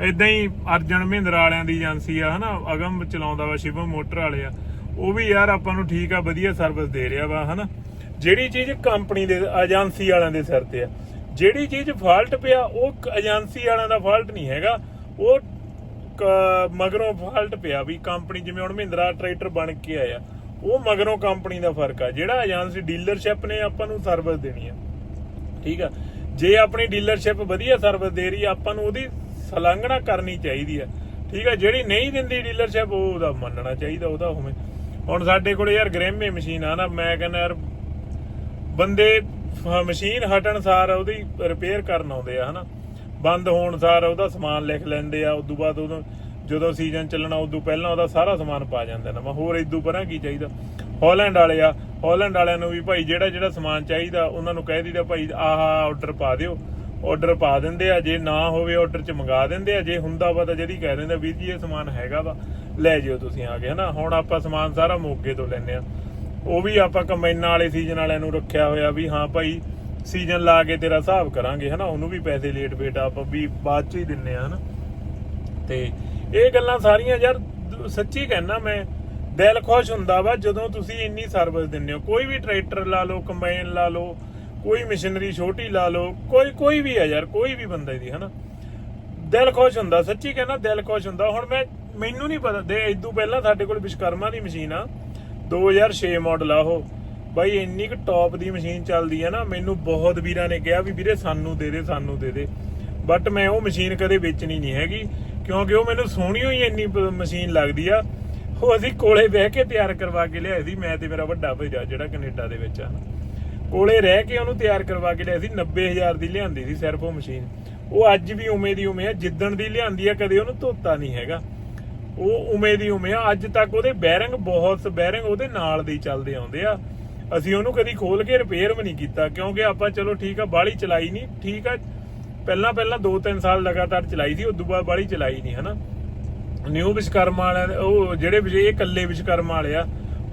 ਇਦਾਂ ਹੀ ਅਰਜਨ ਮਹਿੰਦਰਾ ਵਾਲਿਆਂ ਦੀ ਏਜੰਸੀ ਆ, ਹਨਾ? ਅਗਮ ਚਲਾਉਂਦਾ ਵਾ, ਸ਼ਿਵਮ ਮੋਟਰ ਵਾਲੇ ਆ। ਉਹ ਵੀ ਯਾਰ ਆਪਾਂ ਨੂੰ ਠੀਕ ਆ, ਵਧੀਆ ਸਰਵਿਸ ਦੇ ਰਿਹਾ ਵਾ, ਹਨਾ? ਜਿਹੜੀ ਚੀਜ਼ ਕੰਪਨੀ ਦੇ, ਏਜੰਸੀ ਵਾਲਿਆਂ ਦੇ ਸਿਰ ਤੇ ਆ। ਜਿਹੜੀ ਚੀਜ਼ ਫਾਲਟ ਪਿਆ, ਉਹ ਏਜੰਸੀ ਵਾਲਿਆਂ ਦਾ ਫਾਲਟ ਨਹੀਂ ਹੈਗਾ। ਉਹ ਮਗਰੋਂ ਫਾਲਟ ਪਿਆ ਵੀ ਕੰਪਨੀ, ਜਿਵੇਂ ਹੁਣ ਮਹਿੰਦਰਾ ਟਰੈਕਟਰ ਬਣ ਕੇ ਆਇਆ, ਉਹ ਮਗਰੋਂ ਕੰਪਨੀ ਦਾ ਫ਼ਰਕ ਆ। ਜਿਹੜਾ ਏਜੰਸੀ, ਡੀਲਰਸ਼ਿਪ ਨੇ ਆਪਾਂ ਨੂੰ ਸਰਵਿਸ ਦੇਣੀ ਆ। ਠੀਕ ਆ? ਜੇ ਆਪਣੀ ਡੀਲਰਸ਼ਿਪ ਵਧੀਆ ਸਰਵਿਸ ਦੇ ਰਹੀ ਆ, ਆਪਾਂ ਨੂੰ ਉਹਦੀ ਸਲਾਘਣਾ ਕਰਨੀ ਚਾਹੀਦੀ ਆ। ਠੀਕ ਆ? ਜਿਹੜੀ ਨਹੀਂ ਦਿੰਦੀ ਡੀਲਰਸ਼ਿਪ, ਉਹ ਉਹਦਾ ਮੰਨਣਾ ਚਾਹੀਦਾ, ਉਹਦਾ ਹੋਵੇ ਹੁਣ ਸਾਡੇ ਕੋਲ ਯਾਰ ਗ੍ਰੈਮੇ ਮਸ਼ੀਨ ਆ ਨਾ, ਮੈਂ ਕਹਿੰਦਾ ਯਾਰ ਬੰਦੇ ਫ- ਮਸ਼ੀਨ ਹਟਣ ਸਾਰ ਉਹਦੀ ਰਿਪੇਅਰ ਕਰਨ ਆਉਂਦੇ ਆ, ਹਨਾ? ਬੰਦ ਹੋਣ ਸਾਰ ਉਹਦਾ ਸਮਾਨ ਲਿਖ ਲੈਂਦੇ ਆ, ਉਦੋਂ ਬਾਅਦ ਉਦੋਂ ਜਦੋਂ ਸੀਜ਼ਨ ਚੱਲਣਾ, ਉਦੋਂ ਪਹਿਲਾਂ ਉਹਦਾ ਸਾਰਾ ਸਮਾਨ ਪਾ ਜਾਂਦੇ ਨੇ ਮੈਂ ਹੋਰ ਇਦੋਂ ਪਰਾਂ ਕੀ ਚਾਹੀਦਾ? ਹਾਲੈਂਡ ਵਾਲੇ ਆ ਹਾਲੈਂਡ ਵਾਲਿਆਂ ਨੂੰ ਵੀ ਭਾਈ ਜਿਹੜਾ ਜਿਹੜਾ ਸਮਾਨ ਚਾਹੀਦਾ, ਉਹਨਾਂ ਨੂੰ ਕਹਿ ਦਈਦਾ, ਭਾਈ, ਆਹ ਆਰਡਰ ਪਾ ਦਿਓ। ਆਰਡਰ ਪਾ ਦਿੰਦੇ ਆ, ਜੇ ਨਾ ਹੋਵੇ ਆਰਡਰ ਚ ਮੰਗਾ ਦਿੰਦੇ ਆ, ਜੇ ਹੁੰਦਾ ਵਾ ਤਾਂ ਜਿਹੜੀ ਕਹਿ ਦਿੰਦੇ ਵੀਰ ਜੀ, ਇਹ ਸਮਾਨ ਹੈਗਾ ਵਾ, ਲੈ ਜਿਓ ਤੁਸੀਂ ਆ ਕੇ, ਹਨਾ? ਹੁਣ ਆਪਾਂ ਸਮਾਨ ਸਾਰਾ ਮੋਗੇ ਤੋਂ ਲੈਨੇ ਆ। ਉਹ ਵੀ ਆਪਾਂ ਕੰਬਾਈਨਾਂ ਵਾਲੇ ਸੀਜ਼ਨ ਵਾਲਿਆਂ ਨੂੰ ਰੱਖਿਆ ਹੋਇਆ ਵੀ ਹਾਂ ਭਾਈ ਸੀਜ਼ਨ ਲਾ ਕੇ ਤੇਰਾ ਹਿਸਾਬ ਕਰਾਂਗੇ, ਹਨਾ? ਉਹਨੂੰ ਵੀ ਪੈਸੇ ਲੇਟ ਵੇਟ ਆਪਾਂ ਵੀ ਬਾਅਦ ਚ ਹੀ ਦਿੰਨੇ ਆ, ਹਨਾ? ਤੇ ਇਹ ਗੱਲਾਂ ਸਾਰੀਆਂ ਯਾਰ ਸੱਚੀ ਕਹਿਣਾ ਮੈਂ, ਦਿਲ ਖੁਸ਼ ਹੁੰਦਾ ਵਾ ਜਦੋਂ ਤੁਸੀਂ ਇੰਨੀ ਸਰਵਿਸ ਦਿੰਦੇ ਹੋ। ਕੋਈ ਵੀ ਟਰੈਕਟਰ ਲਾ ਲਓ ਕੰਬਾਈਨ ਲਾ ਲਓ, ਕੋਈ ਮਸ਼ੀਨਰੀ ਛੋਟੀ ਲਾ ਲਓ, ਕੋਈ ਕੋਈ ਵੀ ਆ ਯਾਰ, ਕੋਈ ਵੀ ਬੰਦੇ ਦੀ ਹਨਾ? ਦਿਲ ਖੁਸ਼ ਹੁੰਦਾ, ਸੱਚੀ ਕਹਿਣਾ ਦਿਲ ਖੁਸ਼ ਹੁੰਦਾ। ਹੁਣ ਮੈਂ, ਮੈਨੂੰ ਨਹੀਂ ਪਤਾ, ਦੇ ਇਦੋਂ ਪਹਿਲਾਂ ਸਾਡੇ ਕੋਲ ਵਿਸ਼ਕਰਮਾ ਦੀ ਮਸ਼ੀਨ ਆ। 2006 ਮਾਡਲ ਆ ਉਹ। ਬਾਈ, ਇੰਨੀ ਕੁ ਟੌਪ ਦੀ ਮਸ਼ੀਨ ਚੱਲਦੀ ਆ ਨਾ, ਮੈਨੂੰ ਬਹੁਤ ਵੀਰਾਂ ਨੇ ਕਿਹਾ ਵੀ ਵੀਰੇ ਸਾਨੂੰ ਦੇ ਦੇ, ਸਾਨੂੰ ਦੇ ਦੇ। ਬਟ ਮੈਂ ਉਹ ਮਸ਼ੀਨ ਕਦੇ ਵੇਚਣੀ ਨਹੀਂ ਹੈਗੀ, ਕਿਉਂਕਿ ਉਹ ਮੈਨੂੰ ਸੋਹਣੀ ਹੋਈ ਇੰਨੀ ਮਸ਼ੀਨ ਲੱਗਦੀ ਆ। ਉਹ ਅਸੀਂ ਕੋਲੇ ਬਹਿ ਕੇ ਤਿਆਰ ਕਰਵਾ ਕੇ ਲਿਆਏ ਸੀ, ਮੈਂ ਤੇ ਮੇਰਾ ਵੱਡਾ ਭਈਆ ਜਿਹੜਾ ਕੈਨੇਡਾ ਦੇ ਵਿੱਚ ਆ ਕੋਲੇ ਰਹਿ ਕੇ ਉਹਨੂੰ ਤਿਆਰ ਕਰਵਾ ਕੇ ਲਿਆਏ ਸੀ 90000 ਦੀ ਲਿਆਂਦੀ ਸੀ ਸਿਰਫ ਉਹ ਮਸ਼ੀਨ ਉਹ ਅੱਜ ਵੀ ਉਵੇਂ ਦੀ ਉਵੇਂ ਆ, ਜਿੱਦਣ ਦੀ ਲਿਆਂਦੀ ਆ, ਕਦੇ ਉਹਨੂੰ ਧੋਤਾ ਨਹੀਂ ਹੈਗਾ। ਉਹ ਉਵੇਂ ਦੀ ਉਵੇਂ ਆ। ਅੱਜ ਤੱਕ ਉਹਦੇ ਬੈਰਿੰਗ ਬਹੁਤ ਬੈਰਿੰਗ ਉਹਦੇ ਨਾਲ ਦੇ ਚੱਲਦੇ ਆਉਂਦੇ ਆ। ਅਸੀਂ ਉਹਨੂੰ ਕਦੀ ਖੋਲ ਕੇ ਰਿਪੇਅਰ ਵੀ ਨਹੀਂ ਕੀਤਾ, ਕਿਉਂਕਿ ਆਪਾਂ ਚਲੋ ਠੀਕ ਆ, ਬਾਹਲੀ ਚਲਾਈ ਨਹੀਂ। ਠੀਕ ਆ, ਪਹਿਲਾਂ ਪਹਿਲਾਂ 2-3 ਸਾਲ ਲਗਾਤਾਰ ਚਲਾਈ ਸੀ, ਉਦੋਂ ਬਾਅਦ ਬਾਹਲੀ ਚਲਾਈ ਨਹੀਂ, ਹਨਾ? ਨਿਊ ਵਿਸ਼ਕਰਮਾ ਵਾਲਿਆਂ ਉਹ ਜਿਹੜੇ ਵਿਸ਼- ਇਹ ਇਕੱਲੇ ਵਿਸ਼ਕਰਮਾ ਵਾਲੇ ਆ,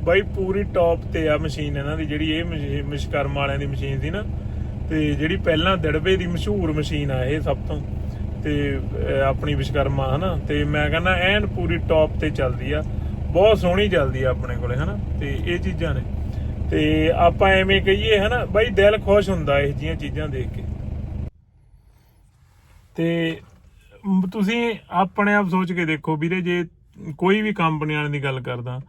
ਬਾਈ ਪੂਰੀ ਟੌਪ ਤੇ ਆ ਮਸ਼ੀਨ ਇਹਨਾਂ ਦੀ, ਜਿਹੜੀ ਇਹ ਵਿਸ਼ਕਰਮਾ ਵਾਲਿਆਂ ਦੀ ਮਸ਼ੀਨ ਸੀ ਨਾ। ਤੇ ਜਿਹੜੀ ਪਹਿਲਾਂ ਦੜਵੇ ਦੀ ਮਸ਼ਹੂਰ ਮਸ਼ੀਨ ਆ, ਇਹ ਸਭ ਤੋਂ। ਤੇ ਆਪਣੀ ਵਿਸ਼ਕਰਮਾ ਹਨਾ? ਤੇ ਮੈਂ ਕਹਿੰਦਾ ਐਨ ਪੂਰੀ ਟੌਪ ਤੇ ਚੱਲਦੀ ਆ। ਬਹੁਤ ਸੋਹਣੀ ਚੱਲਦੀ ਆ ਆਪਣੇ ਕੋਲੇ, ਹਨਾ? ਤੇ ਇਹ ਚੀਜ਼ਾਂ ਨੇ। ਤੇ ਆਪਾਂ ਐਵੇਂ ਕਹੀਏ, ਹਨਾ? ਬਾਈ ਦਿਲ ਖੁਸ਼ ਹੁੰਦਾ ਇਹ ਜੀਆਂ ਚੀਜ਼ਾਂ ਦੇਖ ਕੇ। ਤੇ ਤੁਸੀਂ ਆਪਣੇ ਆਪ ਸੋਚ ਕੇ ਦੇਖੋ ਵੀਰੇ, ਜੇ ਕੋਈ ਵੀ ਕੰਪਨੀ ਵਾਲਿਆਂ ਦੀ ਗੱਲ ਕਰਦਾ,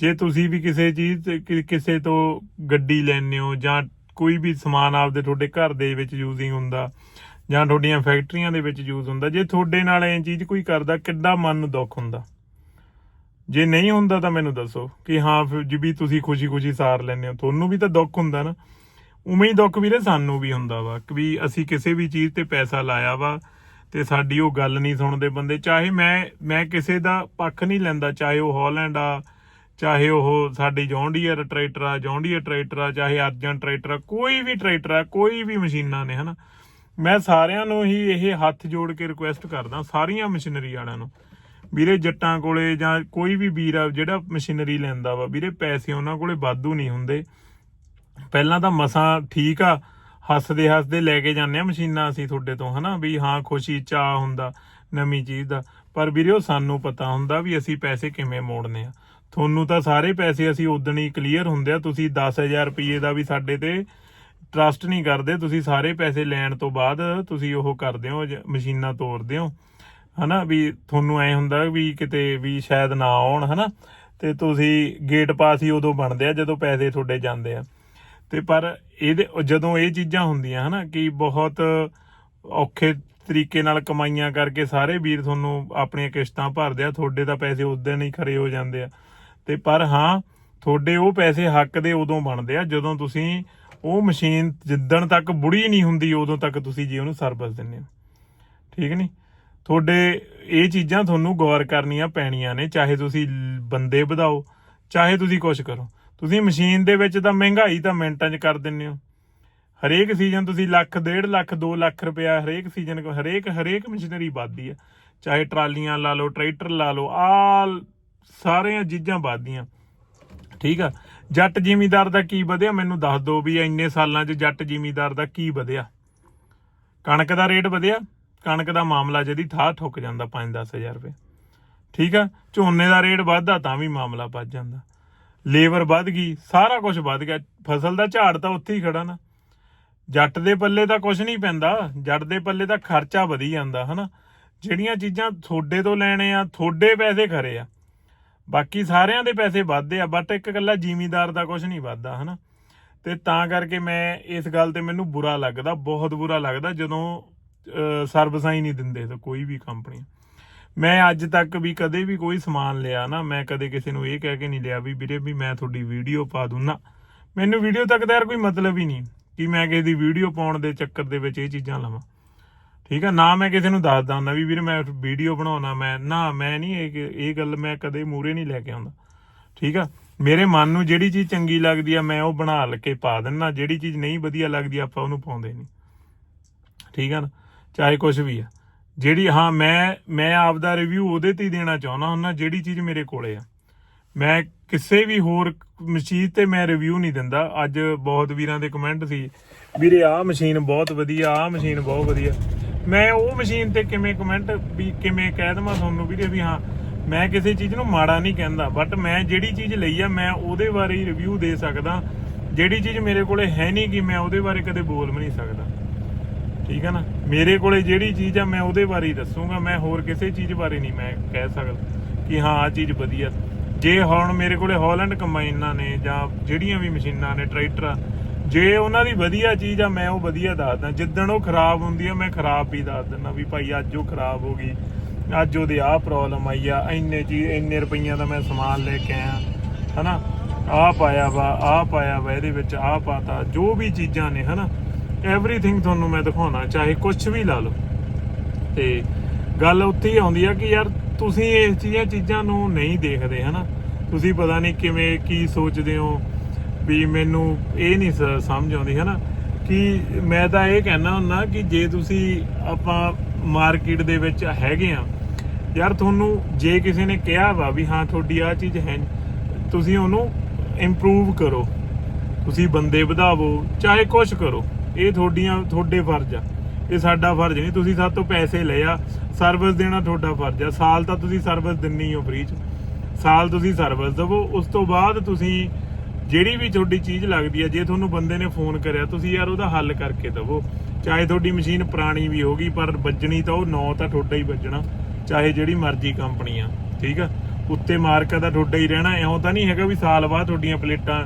ਜੇ ਤੁਸੀਂ ਵੀ ਕਿਸੇ ਚੀਜ਼ ਤੇ ਕਿਸੇ ਤੋਂ ਗੱਡੀ ਲੈਣੇ ਹੋ ਜਾਂ ਕੋਈ ਵੀ ਸਮਾਨ ਆਪਦੇ ਤੁਹਾਡੇ ਘਰ ਦੇ ਵਿੱਚ ਯੂਜ਼ਿੰਗ ਹੁੰਦਾ ਜਾਂ ਤੁਹਾਡੀਆਂ ਫੈਕਟਰੀਆਂ ਦੇ ਵਿੱਚ ਯੂਜ਼ ਹੁੰਦਾ, ਜੇ ਤੁਹਾਡੇ ਨਾਲ ਇਹ ਚੀਜ਼ ਕੋਈ ਕਰਦਾ, ਕਿੱਡਾ ਮਨ ਨੂੰ ਦੁੱਖ ਹੁੰਦਾ। ਜੇ ਨਹੀਂ ਹੁੰਦਾ ਤਾਂ ਮੈਨੂੰ ਦੱਸੋ ਕਿ ਹਾਂ, ਫਿਰ ਜੀ ਵੀ ਤੁਸੀਂ ਖੁਸ਼ੀ-ਖੁਸ਼ੀ ਸਾਰ ਲੈਂਦੇ ਹੋ। ਤੁਹਾਨੂੰ ਵੀ ਤਾਂ ਦੁੱਖ ਹੁੰਦਾ ਨਾ। ਉਵੇਂ ਹੀ ਦੁੱਖ ਵੀਰੇ ਸਾਨੂੰ ਵੀ ਹੁੰਦਾ ਵਾ ਕਿ ਵੀ ਅਸੀਂ ਕਿਸੇ ਵੀ ਚੀਜ਼ ਤੇ ਪੈਸਾ ਲਾਇਆ ਵਾ ਤੇ ਸਾਡੀ ਉਹ ਗੱਲ ਨਹੀਂ ਸੁਣਦੇ ਬੰਦੇ। ਚਾਹੇ ਮੈਂ ਮੈਂ ਕਿਸੇ ਦਾ ਪੱਖ ਨਹੀਂ ਲੈਂਦਾ, ਚਾਹੇ ਉਹ ਹਾਲੈਂਡ ਆ, ਚਾਹੇ ਉਹ ਸਾਡੀ ਜੌਂਡੀਅਰ ਟਰੈਕਟਰ ਆ, ਜੌਂਡੀਅਰ ਟਰੈਕਟਰ ਆ, ਚਾਹੇ ਅਰਜਨ ਟਰੈਕਟਰ ਆ, ਕੋਈ ਵੀ ਟਰੈਕਟਰ ਆ, ਕੋਈ ਵੀ ਮਸ਼ੀਨਾਂ ਨੇ, ਹਨਾ। ਮੈਂ ਸਾਰਿਆਂ ਨੂੰ ਹੀ ਇਹ ਹੱਥ ਜੋੜ ਕੇ ਰਿਕੁਐਸਟ ਕਰਦਾ, ਸਾਰੀਆਂ ਮਸ਼ੀਨਰੀ ਵਾਲਿਆਂ ਨੂੰ। ਵੀਰੇ, ਜੱਟਾਂ ਕੋਲੇ ਜਾਂ ਕੋਈ ਵੀ ਵੀਰ ਆ, ਜਿਹੜਾ ਮਸ਼ੀਨਰੀ ਲੈਂਦਾ ਵਾ, ਵੀਰੇ, ਪੈਸੇ ਉਹਨਾਂ ਕੋਲੇ ਵਾਧੂ ਨਹੀਂ ਹੁੰਦੇ। ਪਹਿਲਾਂ ਤਾਂ ਮਸਾਂ ਠੀਕ ਆ, ਹੱਸਦੇ ਹੱਸਦੇ ਲੈ ਕੇ ਜਾਂਦੇ ਆ ਮਸ਼ੀਨਾਂ ਅਸੀਂ ਤੁਹਾਡੇ ਤੋਂ, ਹਨਾ? ਵੀ ਹਾਂ, ਖੁਸ਼ੀ ਚਾਹ ਹੁੰਦਾ ਨਵੀਂ ਚੀਜ਼ ਦਾ। ਪਰ ਵੀਰੇ, ਉਹ ਸਾਨੂੰ ਪਤਾ ਹੁੰਦਾ ਵੀ ਅਸੀਂ ਪੈਸੇ ਕਿਵੇਂ ਮੋੜਨੇ ਆ। ਤੁਹਾਨੂੰ ਤਾਂ ਸਾਰੇ ਪੈਸੇ ਅਸੀਂ ਉਦੋਂ ਹੀ ਕਲੀਅਰ ਹੁੰਦੇ ਆ, ਤੁਸੀਂ 10000 ਰੁਪਏ ਦਾ ਵੀ ਸਾਡੇ ਤੇ ਟਰਸਟ ਨਹੀਂ ਕਰਦੇ, ਤੁਸੀਂ ਸਾਰੇ ਪੈਸੇ ਲੈਣ ਤੋਂ ਬਾਅਦ ਤੁਸੀਂ ਉਹ ਕਰਦੇ ਹੋ ਮਸ਼ੀਨਾਂ ਤੋੜਦੇ ਹੋ। ਹਨਾ, ਵੀ ਤੁਹਾਨੂੰ ਐ ਹੁੰਦਾ ਵੀ ਕਿਤੇ ਵੀ ਸ਼ਾਇਦ ਨਾ ਆਉਣ, ਹਨਾ। ਤੇ ਤੁਸੀਂ ਗੇਟ ਪਾਸ ਹੀ ਉਦੋਂ ਬਣਦੇ ਆ ਜਦੋਂ ਪੈਸੇ ਤੁਹਾਡੇ ਜਾਂਦੇ ਆ। ਤੇ ਪਰ ਇਹਦੇ ਜਦੋਂ ਇਹ ਚੀਜ਼ਾਂ ਹੁੰਦੀਆਂ, ਹਨਾ, ਕਿ ਬਹੁਤ ਔਖੇ ਤਰੀਕੇ ਨਾਲ ਕਮਾਈਆਂ ਕਰਕੇ ਸਾਰੇ ਵੀਰ ਤੁਹਾਨੂੰ ਆਪਣੀਆਂ ਕਿਸ਼ਤਾਂ ਭਰਦੇ ਆ, ਤੁਹਾਡੇ ਤਾਂ ਪੈਸੇ ਉਦੋਂ ਹੀ ਖਰੇ ਹੋ ਜਾਂਦੇ ਆ। ਤੇ ਪਰ ਹਾਂ, ਤੁਹਾਡੇ ਉਹ ਪੈਸੇ ਹੱਕ ਦੇ ਉਦੋਂ ਬਣਦੇ ਆ ਜਦੋਂ ਤੁਸੀਂ ਉਹ ਮਸ਼ੀਨ ਜਿੱਦਣ ਤੱਕ ਬੁੜੀ ਨਹੀਂ ਹੁੰਦੀ, ਉਦੋਂ ਤੱਕ ਤੁਸੀਂ ਜੀ ਉਹਨੂੰ ਸਰਵਿਸ ਦਿੰਦੇ ਹੋ। ਠੀਕ ਨਹੀਂ? ਤੁਹਾਡੇ ਇਹ ਚੀਜ਼ਾਂ ਤੁਹਾਨੂੰ ਗੌਰ ਕਰਨੀਆਂ ਪੈਣੀਆਂ ਨੇ, ਚਾਹੇ ਤੁਸੀਂ ਬੰਦੇ ਵਧਾਓ, ਚਾਹੇ ਤੁਸੀਂ ਕੁਝ ਕਰੋ। ਤੁਸੀਂ ਮਸ਼ੀਨ ਦੇ ਵਿੱਚ ਤਾਂ ਮਹਿੰਗਾਈ ਤਾਂ ਮਿੰਟਾਂ 'ਚ ਕਰ ਦਿੰਦੇ ਹੋ। ਹਰੇਕ ਸੀਜ਼ਨ ਤੁਸੀਂ ਲੱਖ, ਡੇਢ ਲੱਖ 2 ਲੱਖ ਰੁਪਇਆ ਹਰੇਕ ਸੀਜ਼ਨ ਹਰੇਕ ਹਰੇਕ ਮਸ਼ੀਨਰੀ ਵੱਧਦੀ ਆ। ਚਾਹੇ ਟਰਾਲੀਆਂ ਲਾ ਲਓ, ਟਰੈਕਟਰ ਲਾ ਲਓ ਆ ਸਾਰੀਆਂ ਚੀਜ਼ਾਂ ਵੱਧਦੀਆਂ। ਠੀਕ ਆ? ਜੱਟ ਜ਼ਿਮੀਦਾਰ ਦਾ ਕੀ ਵਧਿਆ? ਮੈਨੂੰ ਦੱਸ ਦਿਓ ਵੀ ਇੰਨੇ ਸਾਲਾਂ 'ਚ ਜੱਟ ਜ਼ਿਮੀਦਾਰ ਦਾ ਕੀ ਵਧਿਆ? ਕਣਕ ਦਾ ਰੇਟ ਵਧਿਆ। ਕਣਕ ਦਾ ਮਾਮਲਾ ਜਿਹਦੀ ਠਾਹ ਠੁੱਕ ਜਾਂਦਾ 5-10000 ਰੁਪਏ। ਠੀਕ ਆ? ਝੋਨੇ ਦਾ ਰੇਟ ਵੱਧਦਾ ਤਾਂ ਵੀ ਮਾਮਲਾ ਵੱਧ ਜਾਂਦਾ। ਲੇਬਰ ਵੱਧ ਗਈ, ਸਾਰਾ ਕੁਝ ਵੱਧ ਗਿਆ। ਫਸਲ ਦਾ ਝਾੜ ਤਾਂ ਉੱਥੇ ਹੀ ਖੜਾ ਨਾ। ਜੱਟ ਦੇ ਪੱਲੇ ਤਾਂ ਕੁਝ ਨਹੀਂ ਪੈਂਦਾ। ਜੱਟ ਦੇ ਪੱਲੇ ਤਾਂ ਖਰਚਾ ਵਧੀ ਜਾਂਦਾ, ਹਨਾ? ਜਿਹੜੀਆਂ ਚੀਜ਼ਾਂ ਤੁਹਾਡੇ ਤੋਂ ਲੈਣੇ ਆ, ਤੁਹਾਡੇ ਪੈਸੇ ਖਰੇ ਆ। ਬਾਕੀ ਸਾਰਿਆਂ ਦੇ ਪੈਸੇ ਵੱਧਦੇ ਆ ਬਟ ਇੱਕ ਇਕੱਲਾ ਜ਼ਿਮੀਦਾਰ ਦਾ ਕੁਝ ਨਹੀਂ ਵੱਧਦਾ, ਹਨਾ? ਤੇ ਤਾਂ ਕਰਕੇ ਮੈਂ ਇਸ ਗੱਲ ਤੇ ਮੈਨੂੰ ਬੁਰਾ ਲੱਗਦਾ, ਬਹੁਤ ਬੁਰਾ ਲੱਗਦਾ, ਜਦੋਂ ਸਰਵਿਸਾਂ ਹੀ ਨਹੀਂ ਦਿੰਦੇ ਤਾਂ ਕੋਈ ਵੀ ਕੰਪਨੀ। ਮੈਂ ਅੱਜ ਤੱਕ ਵੀ ਕਦੇ ਵੀ ਕੋਈ ਸਮਾਨ ਲਿਆ ਨਾ, ਮੈਂ ਕਦੇ ਕਿਸੇ ਨੂੰ ਇਹ ਕਹਿ ਕੇ ਨਹੀਂ ਲਿਆ ਵੀ ਵੀਰੇ ਵੀ ਮੈਂ ਤੁਹਾਡੀ ਵੀਡੀਓ ਪਾ ਦੂੰ ਮੈਨੂੰ ਵੀਡੀਓ ਤੱਕ ਦਾ ਯਾਰ ਕੋਈ ਮਤਲਬ ਹੀ ਨਹੀਂ ਕਿ ਮੈਂ ਕਿਸੇ ਦੀ ਵੀਡੀਓ ਪਾਉਣ ਦੇ ਚੱਕਰ ਦੇ ਵਿੱਚ ਇਹ ਚੀਜ਼ਾਂ ਲਵਾਂ। ਠੀਕ ਆ, ਨਾ ਮੈਂ ਕਿਸੇ ਨੂੰ ਦੱਸਦਾ ਹੁੰਦਾ ਵੀ ਵੀਰੇ ਮੈਂ ਵੀਡੀਓ ਬਣਾਉਣਾ, ਮੈਂ, ਨਾ, ਮੈਂ ਨਹੀਂ ਇਹ ਇਹ ਗੱਲ ਮੈਂ ਕਦੇ ਮੂਰੇ ਨਹੀਂ ਲੈ ਕੇ ਆਉਂਦਾ। ਠੀਕ ਆ, ਮੇਰੇ ਮਨ ਨੂੰ ਜਿਹੜੀ ਚੀਜ਼ ਚੰਗੀ ਲੱਗਦੀ ਆ, ਮੈਂ ਉਹ ਬਣਾ ਲ ਕੇ ਪਾ ਦਿੰਨਾ, ਜਿਹੜੀ ਚੀਜ਼ ਨਹੀਂ ਵਧੀਆ ਲੱਗਦੀ, ਆਪਾਂ ਉਹਨੂੰ ਪਾਉਂਦੇ ਨਹੀਂ। ਠੀਕ ਆ ਨਾ, ਚਾਹੇ ਕੁਝ ਵੀ ਆ। ਜਿਹੜੀ, ਹਾਂ, ਮੈਂ ਮੈਂ ਆਪ ਦਾ ਰਿਵਿਊ ਉਹਦੇ ਤੇ ਹੀ ਦੇਣਾ ਚਾਹੁੰਦਾ ਹੁੰਦਾ, ਜਿਹੜੀ ਚੀਜ਼ ਮੇਰੇ ਕੋਲੇ ਆ। ਮੈਂ ਕਿਸੇ ਵੀ ਹੋਰ ਮਸ਼ੀਨ ਤੇ ਮੈਂ ਰਿਵਿਊ ਨਹੀਂ ਦਿੰਦਾ। ਅੱਜ ਬਹੁਤ ਵੀਰਾਂ ਦੇ ਕਮੈਂਟ ਸੀ, ਵੀਰੇ ਆਹ ਮਸ਼ੀਨ ਬਹੁਤ ਵਧੀਆ, ਆਹ ਮਸ਼ੀਨ ਬਹੁਤ ਵਧੀਆ। ਮੈਂ ਉਹ ਮਸ਼ੀਨ ਤੇ ਕਿਵੇਂ ਕਮੈਂਟ ਵੀ ਕਿਵੇਂ ਕਹਿ ਦਵਾਂ ਤੁਹਾਨੂੰ ਵੀਰੇ ਵੀ ਹਾਂ, ਮੈਂ ਕਿਸੇ ਚੀਜ਼ ਨੂੰ ਮਾੜਾ ਨਹੀਂ ਕਹਿੰਦਾ ਬਟ ਮੈਂ ਜਿਹੜੀ ਚੀਜ਼ ਲਈ ਆ, ਮੈਂ ਉਹਦੇ ਬਾਰੇ ਰਿਵਿਊ ਦੇ ਸਕਦਾ। ਜਿਹੜੀ ਚੀਜ਼ ਮੇਰੇ ਕੋਲੇ ਹੈ ਨਹੀਂ ਕਿ ਮੈਂ ਉਹਦੇ ਬਾਰੇ ਕਦੇ ਬੋਲ ਵੀ ਨਹੀਂ ਸਕਦਾ। ਠੀਕ ਹੈ ਨਾ? ਮੇਰੇ ਕੋਲੇ ਜਿਹੜੀ ਚੀਜ਼ ਆ, ਮੈਂ ਉਹਦੇ ਬਾਰੇ ਹੀ ਦੱਸੂਗਾ, ਮੈਂ ਹੋਰ ਕਿਸੇ ਚੀਜ਼ ਬਾਰੇ ਨਹੀਂ ਮੈਂ ਕਹਿ ਸਕਦਾ ਕਿ ਹਾਂ ਆ ਚੀਜ਼ ਵਧੀਆ। ਜੇ ਹੁਣ ਮੇਰੇ ਕੋਲੇ ਹਾਲੈਂਡ ਕੰਬਾਈਨਾਂ ਨੇ ਜਾਂ ਜਿਹੜੀਆਂ ਵੀ ਮਸ਼ੀਨਾਂ ਨੇ ਟਰੈਕਟਰ ਜੇ ਉਹਨਾਂ ਦੀ ਵਧੀਆ ਚੀਜ਼ ਆ, ਮੈਂ ਉਹ ਵਧੀਆ ਦੱਸਦਾ। ਜਿੱਦਣ ਉਹ ਖਰਾਬ ਹੁੰਦੀ ਆ, ਮੈਂ ਖਰਾਬ ਵੀ ਦੱਸ ਦਿੰਦਾ ਵੀ ਭਾਈ ਅੱਜ ਉਹ ਖਰਾਬ ਹੋ ਗਈ, ਅੱਜ ਉਹਦੇ ਆਹ ਪ੍ਰੋਬਲਮ ਆਈ ਆ, ਇੰਨੇ ਚੀਜ਼ ਇੰਨੇ ਰੁਪਈਆਂ ਦਾ ਮੈਂ ਸਮਾਨ ਲੈ ਕੇ ਆਇਆ, ਹਨਾ? ਆਹ ਪਾਇਆ ਵਾ, ਆਹ ਪਾਇਆ ਵਾ, ਇਹਦੇ ਵਿੱਚ ਆਹ ਪਾਤਾ, ਜੋ ਵੀ ਚੀਜ਼ਾਂ ਨੇ, ਹਨਾ? ਐਵਰੀਥਿੰਗ ਤੁਹਾਨੂੰ ਮੈਂ ਦਿਖਾਉਣਾ, ਚਾਹੇ ਕੁਝ ਵੀ ਲਾ ਲਓ। ਤੇ ਗੱਲ ਉੱਥੇ ਹੀ ਆਉਂਦੀ ਆ ਕਿ ਯਾਰ ਤੁਸੀਂ ਇਸ ਚੀਜ਼ਾਂ ਚੀਜ਼ਾਂ ਨੂੰ ਨਹੀਂ ਦੇਖਦੇ, ਹਨਾ? ਤੁਸੀਂ ਪਤਾ ਨਹੀਂ ਕਿਵੇਂ, ਕੀ ਸੋਚਦੇ ਹੋ ਵੀ ਮੈਨੂੰ ਇਹ ਨਹੀਂ ਸ- ਸਮਝ ਆਉਂਦੀ ਹੈ ਨਾ ਕਿ ਮੈਂ ਤਾਂ ਇਹ ਕਹਿਣਾ ਹੁੰਦਾ ਕਿ ਜੇ ਤੁਸੀਂ ਆਪਾਂ ਮਾਰਕੀਟ ਦੇ ਵਿੱਚ ਹੈਗੇ ਆ, ਯਾਰ ਤੁਹਾਨੂੰ ਜੇ ਕਿਸੇ ਨੇ ਕਿਹਾ ਵਾ ਵੀ ਹਾਂ, ਤੁਹਾਡੀ ਆ ਚੀਜ਼ ਹੈ ਤੁਸੀਂ ਉਹਨੂੰ ਇੰਪਰੂਵ ਕਰੋ। ਤੁਸੀਂ ਬੰਦੇ ਵਧਾਵੋ, ਚਾਹੇ ਕੁਝ ਕਰੋ। ਇਹ ਤੁਹਾਡੀਆਂ, ਤੁਹਾਡੇ ਫਰਜ਼ ਆ। ਇਹ ਸਾਡਾ ਫਰਜ਼ ਨਹੀਂ, ਤੁਸੀਂ ਸਾਡੇ ਤੋਂ ਪੈਸੇ ਲਏ ਆ ਸਰਵਿਸ ਦੇਣਾ ਤੁਹਾਡਾ ਫਰਜ਼ ਆ। ਸਾਲ ਤਾਂ ਤੁਸੀਂ ਸਰਵਿਸ ਦਿੰਨੀ ਹੋ ਫ੍ਰੀ ਚ। ਸਾਲ ਤੁਸੀਂ ਸਰਵਿਸ ਦਵੋ, ਉਸ ਤੋਂ ਬਾਅਦ ਤੁਸੀਂ ਜਿਹੜੀ ਵੀ ਤੁਹਾਡੀ ਚੀਜ਼ ਲੱਗਦੀ ਹੈ ਜੇ ਤੁਹਾਨੂੰ ਬੰਦੇ ਨੇ ਫੋਨ ਕਰਿਆ, ਤੁਸੀਂ ਯਾਰ ਉਹਦਾ ਹੱਲ ਕਰਕੇ ਦਵੋ। ਚਾਹੇ ਤੁਹਾਡੀ ਮਸ਼ੀਨ ਪੁਰਾਣੀ ਵੀ ਹੋਗੀ ਪਰ ਵੱਜਣੀ ਤਾਂ ਉਹ ਨੌ ਤਾਂ ਤੁਹਾਡਾ ਹੀ ਵੱਜਣਾ, ਚਾਹੇ ਜਿਹੜੀ ਮਰਜ਼ੀ ਕੰਪਨੀ ਆ, ਠੀਕ ਆ? ਉੱਤੇ ਮਾਰਕਾ ਦਾ ਤੁਹਾਡਾ ਹੀ ਰਹਿਣਾ ਇਉਂ ਤਾਂ ਨਹੀਂ ਹੈਗਾ ਵੀ ਸਾਲ ਬਾਅਦ ਤੁਹਾਡੀਆਂ ਪਲੇਟਾਂ,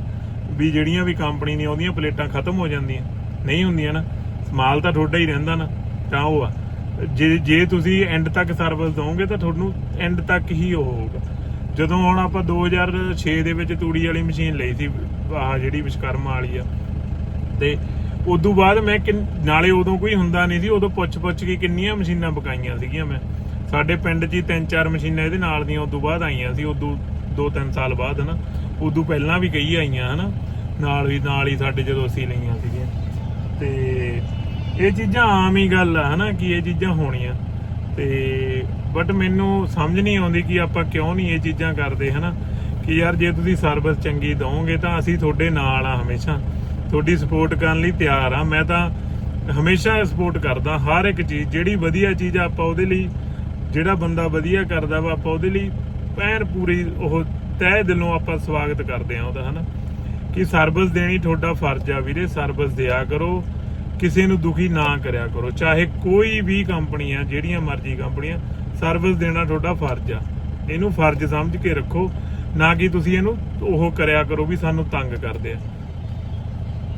ਵੀ ਜਿਹੜੀਆਂ ਵੀ ਕੰਪਨੀ ਨੇ ਉਹਦੀਆਂ ਪਲੇਟਾਂ ਖਤਮ ਹੋ ਜਾਂਦੀਆਂ। ਨਹੀਂ ਹੁੰਦੀਆਂ ਨਾ। ਮਾਲ ਤਾਂ ਤੁਹਾਡਾ ਹੀ ਰਹਿੰਦਾ ਨਾ, ਤਾਂ ਉਹ ਆ। ਜੇ ਜੇ ਤੁਸੀਂ ਐਂਡ ਤੱਕ ਸਰਵਿਸ ਦੋਗੇ ਤਾਂ ਤੁਹਾਨੂੰ ਐਂਡ ਤੱਕ ਹੀ ਉਹ ਹੋਊਗਾ। ਜਦੋਂ ਹੁਣ ਆਪਾਂ 2006 ਦੇ ਵਿੱਚ ਤੂੜੀ ਵਾਲੀ ਮਸ਼ੀਨ ਲਈ ਸੀ, ਆਹ ਜਿਹੜੀ ਵਿਸ਼ਕਰਮਾ ਵਾਲੀ ਆ। ਤੇ ਉਦੋਂ ਬਾਅਦ ਮੈਂ ਕਿੰਨ- ਨਾਲੇ ਉਦੋਂ ਕੋਈ ਹੁੰਦਾ ਨਹੀਂ ਸੀ, ਉਦੋਂ ਪੁੱਛ ਪੁੱਛ ਕੇ ਕਿੰਨੀਆਂ ਮਸ਼ੀਨਾਂ ਬਕਾਈਆਂ ਸੀਗੀਆਂ ਮੈਂ। ਸਾਡੇ ਪਿੰਡ 'ਚ ਹੀ ਤਿੰਨ ਚਾਰ ਮਸ਼ੀਨਾਂ ਇਹਦੇ ਨਾਲ ਦੀਆਂ ਉਦੋਂ ਬਾਅਦ ਆਈਆਂ ਸੀ, ਉਦੋਂ 2-3 ਸਾਲ ਬਾਅਦ, ਹਨਾ। ਉਦੋਂ ਪਹਿਲਾਂ ਵੀ ਕਈ ਆਈਆਂ, ਹਨਾ। ਨਾਲ ਵੀ ਨਾਲ ਹੀ ਸਾਡੇ ਜਦੋਂ ਅਸੀਂ ਲਈਆਂ ਸੀਗੀਆਂ। ਤੇ ਇਹ ਚੀਜ਼ਾਂ ਆਮ ਹੀ ਗੱਲ ਆ, ਹਨਾ, ਕਿ ਇਹ ਚੀਜ਼ਾਂ ਹੋਣੀਆਂ। ਤੇ ਬਟ ਮੈਨੂੰ ਸਮਝ ਨਹੀਂ ਆਉਂਦੀ ਕਿ ਆਪਾਂ ਕਿਉਂ ਨਹੀਂ ਇਹ ਚੀਜ਼ਾਂ ਕਰਦੇ, ਹਨਾ? ਕਿ ਯਾਰ ਜੇ ਤੁਸੀਂ ਸਰਵਿਸ ਚੰਗੀ ਦਵੋਗੇ ਤਾਂ ਅਸੀਂ ਤੁਹਾਡੇ ਨਾਲ ਆ ਹਮੇਸ਼ਾ। ਤੁਹਾਡੀ ਸਪੋਰਟ ਕਰਨ ਲਈ ਤਿਆਰ ਆ। ਮੈਂ ਤਾਂ ਹਮੇਸ਼ਾ ਸਪੋਰਟ ਕਰਦਾ, ਹਰ ਇੱਕ ਚੀਜ਼, ਜਿਹੜੀ ਵਧੀਆ ਚੀਜ਼ ਆ ਆਪਾਂ ਉਹਦੇ ਲਈ, ਜਿਹੜਾ ਬੰਦਾ ਵਧੀਆ ਕਰਦਾ ਵਾ ਆਪਾਂ ਉਹਦੇ ਲਈ ਪੈਰ ਪੂਰੀ ਉਹ ਤਹਿ ਦਿਲੋਂ ਆਪਾਂ ਸਵਾਗਤ ਕਰਦੇ ਆ ਉਹਦਾ, ਹਨਾ? ਕਿ ਸਰਵਿਸ ਦੇਣੀ ਤੁਹਾਡਾ ਫਰਜ਼ ਆ ਵੀਰੇ ਸਰਵਿਸ ਦਿਆ ਕਰੋ। ਕਿਸੇ ਨੂੰ ਦੁਖੀ ਨਾ ਕਰਿਆ ਕਰੋ। ਚਾਹੇ ਕੋਈ ਵੀ ਕੰਪਨੀ ਆ ਜਿਹੜੀਆਂ ਮਰਜ਼ੀ ਕੰਪਨੀਆਂ ਸਰਵਿਸ ਦੇਣਾ ਤੁਹਾਡਾ ਫਰਜ਼ ਆ। ਇਹਨੂੰ ਫਰਜ਼ ਸਮਝ ਕੇ ਰੱਖੋ। ਨਾ ਕਿ ਤੁਸੀਂ ਇਹਨੂੰ ਉਹ ਕਰਿਆ ਕਰੋ ਵੀ ਸਾਨੂੰ ਤੰਗ ਕਰਦੇ ਆ।